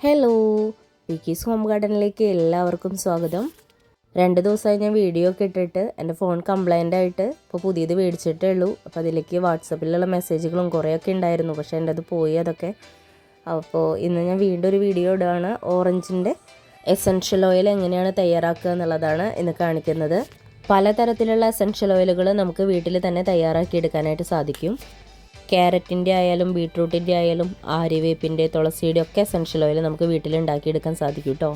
Hello wikis home ഗാർഡനിലേക്ക് എല്ലാവർക്കും സ്വാഗതം. രണ്ട് ദിവസമായി ഞാൻ വീഡിയോ ഒക്കെ ഇട്ടിട്ട് എന്റെ ഫോൺ കംപ്ലൈന്റ് ആയിട്ട് ഇപ്പോൾ പുതിയത് മേടിച്ചിട്ടേ ഉള്ളൂ. അപ്പോൾ അതിലേക്ക് വാട്സപ്പിലുള്ള മെസ്സേജുകളും കുറേയൊക്കെ ഉണ്ടായിരുന്നു. പക്ഷേ എന്റെ അത് പോയി അതൊക്കെ. അപ്പോൾ ഇന്ന് ഞാൻ വീണ്ടും ഒരു വീഡിയോ ഇടുകയാണ്. ഓറഞ്ചിന്റെ എസെൻഷ്യൽ ഓയിൽ എങ്ങനെയാണ് തയ്യാറാക്കുക എന്നുള്ളതാണ് ഇന്ന് കാണിക്കുന്നത്. പലതരത്തിലുള്ള എസെൻഷ്യൽ ഓയിലുകൾ നമുക്ക് വീട്ടിൽ തന്നെ തയ്യാറാക്കി എടുക്കാനായിട്ട് സാധിക്കും. ക്യാരറ്റിന്റെ ആയാലും ബീട്രൂട്ടിന്റെ ആയാലും ആര്യവേപ്പിന്റെ തുളസിയുടെ ഒക്കെ എസെൻഷ്യൽ ഓയിൽ നമുക്ക് വീട്ടിൽ ഉണ്ടാക്കിയെടുക്കാൻ സാധിക്കും കേട്ടോ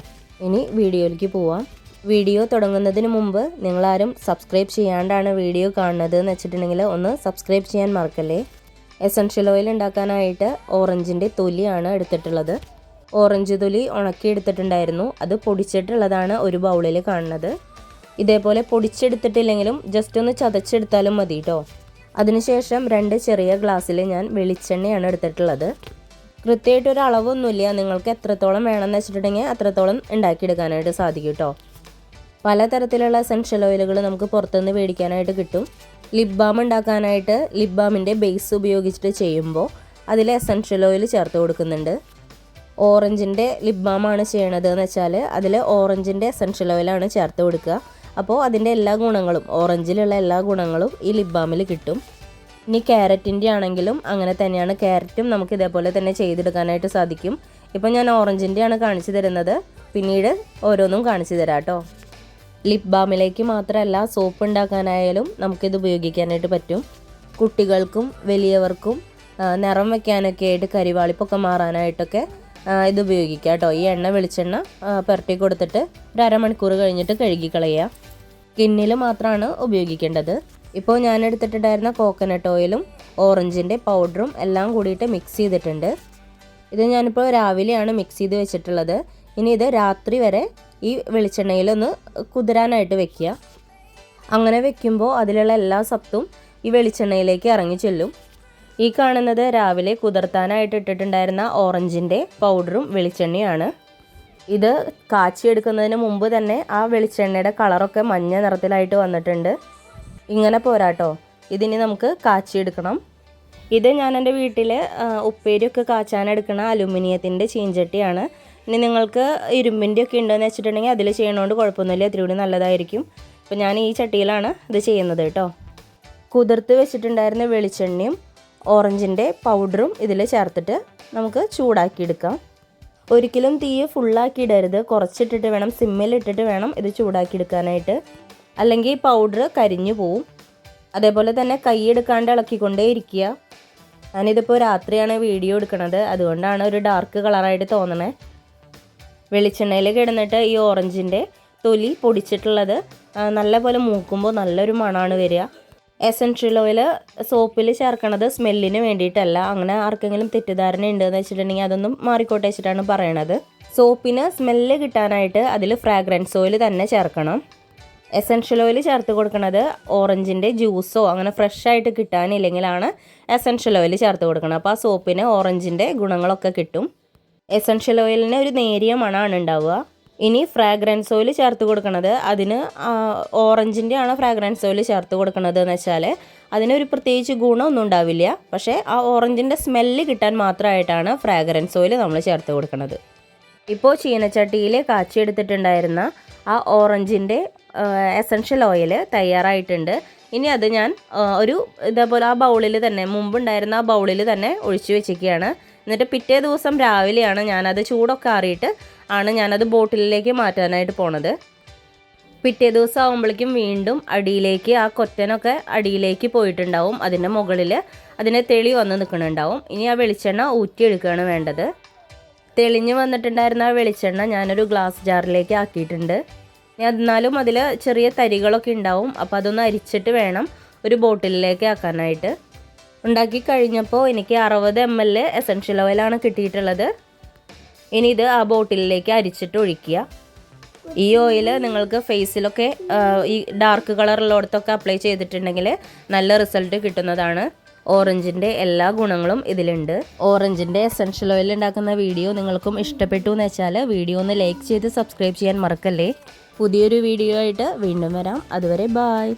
ഇനി വീഡിയോയിലേക്ക് പോവാം. വീഡിയോ തുടങ്ങുന്നതിന് മുമ്പ് നിങ്ങളാരും സബ്സ്ക്രൈബ് ചെയ്യാണ്ടാണ് വീഡിയോ കാണുന്നത് എന്ന് വെച്ചിട്ടുണ്ടെങ്കിൽ ഒന്ന് സബ്സ്ക്രൈബ് ചെയ്യാൻ മറക്കല്ലേ. എസെൻഷ്യൽ ഓയിൽ ഉണ്ടാക്കാനായിട്ട് ഓറഞ്ചിന്റെ തൊലിയാണ് എടുത്തിട്ടുള്ളത്. ഓറഞ്ച് തൊലി ഉണക്കി എടുത്തിട്ടുണ്ടായിരുന്നു അത് പൊടിച്ചിട്ടുള്ളതാണ് ഒരു ബൗളിൽ കാണുന്നത്. ഇതേപോലെ പൊടിച്ചെടുത്തിട്ടില്ലെങ്കിലും ജസ്റ്റ് ഒന്ന് ചതച്ചെടുത്താലും മതി കേട്ടോ അതിനുശേഷം രണ്ട് ചെറിയ ഗ്ലാസ്സിൽ ഞാൻ വെളിച്ചെണ്ണയാണ് എടുത്തിട്ടുള്ളത്. കൃത്യമായിട്ട് ഒരു അളവൊന്നുമില്ല. നിങ്ങൾക്ക് എത്രത്തോളം വേണമെന്ന് വെച്ചിട്ടുണ്ടെങ്കിൽ അത്രത്തോളം ഉണ്ടാക്കിയെടുക്കാനായിട്ട് സാധിക്കും കേട്ടോ പലതരത്തിലുള്ള എസെൻഷ്യൽ ഓയിലുകൾ നമുക്ക് പുറത്തുനിന്ന് മേടിക്കാനായിട്ട് കിട്ടും. ലിപ് ബാം ഉണ്ടാക്കാനായിട്ട് ലിപ് ബാമിന്റെ ബേസ് ഉപയോഗിച്ചിട്ട് ചെയ്യുമ്പോൾ അതിൽ എസെൻഷ്യൽ ഓയിൽ ചേർത്ത് കൊടുക്കുന്നുണ്ട്. ഓറഞ്ചിന്റെ ലിപ് ബാമാണ് ചെയ്യണത് എന്ന് വെച്ചാൽ അതിൽ ഓറഞ്ചിന്റെ എസെൻഷ്യൽ ഓയിലാണ് ചേർത്ത് കൊടുക്കുക. അപ്പോൾ അതിന്റെ എല്ലാ ഗുണങ്ങളും ഓറഞ്ചിലുള്ള എല്ലാ ഗുണങ്ങളും ഈ ലിപ് ബാമിൽ കിട്ടും. ഇനി ക്യാരറ്റിന്റെ ആണെങ്കിലും അങ്ങനെ തന്നെയാണ് ക്യാരറ്റും നമുക്ക് ഇതേപോലെ തന്നെ ചെയ്തെടുക്കാനായിട്ട് സാധിക്കും. ഇപ്പം ഞാൻ ഓറഞ്ചിന്റെയാണ് കാണിച്ചു തരുന്നത്. പിന്നീട് ഓരോന്നും കാണിച്ചു തരാം കേട്ടോ. ലിപ് ബാമിലേക്ക് മാത്രമല്ല സോപ്പ് ഉണ്ടാക്കാനായാലും നമുക്കിത് ഉപയോഗിക്കാനായിട്ട് പറ്റും. കുട്ടികൾക്കും വലിയവർക്കും നിറം വെക്കാനൊക്കെ ആയിട്ട് കരിവാളിപ്പൊക്കെ മാറാനായിട്ടൊക്കെ ഇത് ഉപയോഗിക്കാം കേട്ടോ. ഈ എണ്ണ വെളിച്ചെണ്ണ പുരട്ടി കൊടുത്തിട്ട് ഒരു അരമണിക്കൂർ കഴിഞ്ഞിട്ട് കഴുകി കളയുക സ്കിന്നിൽ മാത്രമാണ് ഉപയോഗിക്കേണ്ടത്. ഇപ്പോൾ ഞാൻ എടുത്തിട്ടുണ്ടായിരുന്ന കോക്കനട്ട് ഓയിലും ഓറഞ്ചിന്റെ പൗഡറും എല്ലാം കൂടിയിട്ട് മിക്സ് ചെയ്തിട്ടുണ്ട്. ഇത് ഞാനിപ്പോൾ രാവിലെയാണ് മിക്സ് ചെയ്ത് വെച്ചിട്ടുള്ളത്. ഇനി ഇത് രാത്രി വരെ ഈ വെളിച്ചെണ്ണയിലൊന്ന് കുതിരാനായിട്ട് വെക്കുക. അങ്ങനെ വെക്കുമ്പോൾ അതിലുള്ള എല്ലാ സത്തും ഈ വെളിച്ചെണ്ണയിലേക്ക് ഇറങ്ങി ചെല്ലും. ഈ കാണുന്നത് രാവിലെ കുതിർത്താനായിട്ട് ഇട്ടിട്ടുണ്ടായിരുന്ന ഓറഞ്ചിന്റെ പൗഡറും വെളിച്ചെണ്ണയാണ്. ഇത് കാച്ചിയെടുക്കുന്നതിന് മുമ്പ് തന്നെ ആ വെളിച്ചെണ്ണയുടെ കളറൊക്കെ മഞ്ഞ നിറത്തിലായിട്ട് വന്നിട്ടുണ്ട്. ഇങ്ങനെ പോരാട്ടോ. ഇതിനി നമുക്ക് കാച്ചിയെടുക്കണം ഇത് ഞാൻ എന്റെ വീട്ടിൽ ഉപ്പേരിയൊക്കെ കാച്ചാനെടുക്കണ അലുമിനിയത്തിന്റെ ചീഞ്ചട്ടിയാണ് ഇനി നിങ്ങൾക്ക് ഇരുമ്പിന്റെ ഒക്കെ ഉണ്ടെന്ന് വെച്ചിട്ടുണ്ടെങ്കിൽ അതിൽ ചെയ്യണോണ്ട് കുഴപ്പമൊന്നുമില്ല. കൂടി നല്ലതായിരിക്കും. അപ്പോൾ ഞാൻ ഈ ചട്ടിയിലാണ് ഇത് ചെയ്യുന്നത് കേട്ടോ. കുതിർത്ത് വെച്ചിട്ടുണ്ടായിരുന്ന വെളിച്ചെണ്ണയും ഓറഞ്ചിന്റെ പൗഡറും ഇതിൽ ചേർത്തിട്ട് നമുക്ക് ചൂടാക്കിയെടുക്കാം. ഒരിക്കലും തീ ഫുള്ളാക്കി ഇടരുത് കുറച്ചിട്ടിട്ട് വേണം സിമ്മിലിട്ടിട്ട് വേണം ഇത് ചൂടാക്കിയെടുക്കാനായിട്ട്. അല്ലെങ്കിൽ പൗഡർ കരിഞ്ഞു പോവും. അതേപോലെ തന്നെ കൈയെടുക്കാണ്ട് ഇളക്കിക്കൊണ്ടേ ഇരിക്കുക. ഞാനിതിപ്പോൾ രാത്രിയാണ് വീഡിയോ എടുക്കുന്നത് അതുകൊണ്ടാണ് ഒരു ഡാർക്ക് കളറായിട്ട് തോന്നണേ. വെളിച്ചെണ്ണയിൽ കിടന്നിട്ട് ഈ ഓറഞ്ചിന്റെ തൊലി പൊടിച്ചിട്ടുള്ളത് നല്ലപോലെ മൂക്കുമ്പോൾ നല്ലൊരു മണമാണ് വരിക. എസെൻഷ്യൽ ഓയിൽ സോപ്പിൽ ചേർക്കണത് സ്മെല്ലിന് വേണ്ടിയിട്ടല്ല. അങ്ങനെ ആർക്കെങ്കിലും തെറ്റിദ്ധാരണ ഉണ്ടെന്ന് വെച്ചിട്ടുണ്ടെങ്കിൽ അതൊന്നും മാറിക്കോട്ടെ വെച്ചിട്ടാണ് പറയണത്. സോപ്പിന് സ്മെല്ല് കിട്ടാനായിട്ട് അതിൽ ഫ്രാഗ്രൻസ് ഓയിൽ തന്നെ ചേർക്കണം. എസൻഷ്യൽ ഓയിൽ ചേർത്ത് കൊടുക്കുന്നത് ഓറഞ്ചിന്റെ ജ്യൂസോ അങ്ങനെ ഫ്രഷ് ആയിട്ട് കിട്ടാനില്ലെങ്കിലാണ് എസൻഷ്യൽ ഓയിൽ ചേർത്ത് കൊടുക്കണം അപ്പോൾ ആ സോപ്പിന് ഓറഞ്ചിന്റെ ഗുണങ്ങളൊക്കെ കിട്ടും. എസൻഷ്യൽ ഓയിലിന് ഒരു നേരിയ മണമാണ് ഉണ്ടാവുക. ഇനി ഫ്രാഗ്രൻസ് ഓയിൽ ചേർത്ത് കൊടുക്കണത് അതിന് ഓറഞ്ചിന്റെ ആണ് ഫ്രാഗ്രൻസ് ഓയിൽ ചേർത്ത് കൊടുക്കണത് എന്ന് വെച്ചാൽ അതിനൊരു പ്രത്യേകിച്ച് ഗുണമൊന്നും ഉണ്ടാവില്ല. പക്ഷേ ആ ഓറഞ്ചിന്റെ സ്മെല്ല് കിട്ടാൻ മാത്രമായിട്ടാണ് ഫ്രാഗ്രൻസ് ഓയിൽ നമ്മൾ ചേർത്ത് കൊടുക്കുന്നത് ഇപ്പോൾ ചീനച്ചട്ടിയിൽ കാച്ചിയെടുത്തിട്ടുണ്ടായിരുന്ന ആ ഓറഞ്ചിന്റെ എസൻഷ്യൽ ഓയിൽ തയ്യാറായിട്ടുണ്ട്. ഇനി അത് ഞാൻ ഒരു ഇതേപോലെ ആ ബൗളിൽ തന്നെ മുമ്പുണ്ടായിരുന്ന ആ ബൗളിൽ തന്നെ ഒഴിച്ചു വെച്ചിരിക്കുകയാണ്. എന്നിട്ട് പിറ്റേ ദിവസം രാവിലെയാണ് ഞാനത് ചൂടൊക്കെ ആറിയിട്ട് ആണ് ഞാനത് ബോട്ടിലേക്ക് മാറ്റാനായിട്ട് പോണത്. പിറ്റേ ദിവസം ആകുമ്പോഴേക്കും വീണ്ടും അടിയിലേക്ക് ആ കൊറ്റനൊക്കെ അടിയിലേക്ക് പോയിട്ടുണ്ടാവും അതിന്റെ മുകളിൽ അതിനെ തെളി വന്ന് നിൽക്കുന്നുണ്ടാവും ഇനി ആ വെളിച്ചെണ്ണ ഊറ്റിയെടുക്കുകയാണ് വേണ്ടത്. തെളിഞ്ഞ് വന്നിട്ടുണ്ടായിരുന്ന ആ വെളിച്ചെണ്ണ ഞാനൊരു ഗ്ലാസ് ജാറിലേക്ക് ആക്കിയിട്ടുണ്ട്. എന്നാലും അതിൽ ചെറിയ തരികളൊക്കെ ഉണ്ടാവും. അപ്പോൾ അതൊന്ന് അരിച്ചിട്ട് വേണം ഒരു ബോട്ടിലിലേക്ക് ആക്കാനായിട്ട്. ഉണ്ടാക്കി കഴിഞ്ഞപ്പോൾ എനിക്ക് അറുപത് എം എൽ എസെൻഷ്യൽ ഓയിലാണ് കിട്ടിയിട്ടുള്ളത്. ഇനി ഇത് ആ ബോട്ടിലിലേക്ക് അരിച്ചിട്ട് ഒഴിക്കുക. ഈ ഓയിൽ നിങ്ങൾക്ക് ഫേസിലൊക്കെ ഈ ഡാർക്ക് കളറുള്ളിടത്തൊക്കെ അപ്ലൈ ചെയ്തിട്ടുണ്ടെങ്കിൽ നല്ല റിസൾട്ട് കിട്ടുന്നതാണ്. ഓറഞ്ചിന്റെ എല്ലാ ഗുണങ്ങളും ഇതിലുണ്ട്. ഓറഞ്ചിന്റെ എസെൻഷ്യൽ ഓയിൽ ഉണ്ടാക്കുന്ന വീഡിയോ നിങ്ങൾക്കും ഇഷ്ടപ്പെട്ടു എന്ന് വെച്ചാൽ വീഡിയോ ഒന്ന് ലൈക്ക് ചെയ്ത് സബ്സ്ക്രൈബ് ചെയ്യാൻ മറക്കല്ലേ. പുതിയൊരു വീഡിയോ ആയിട്ട് വീണ്ടും വരാം. അതുവരെ ബായ്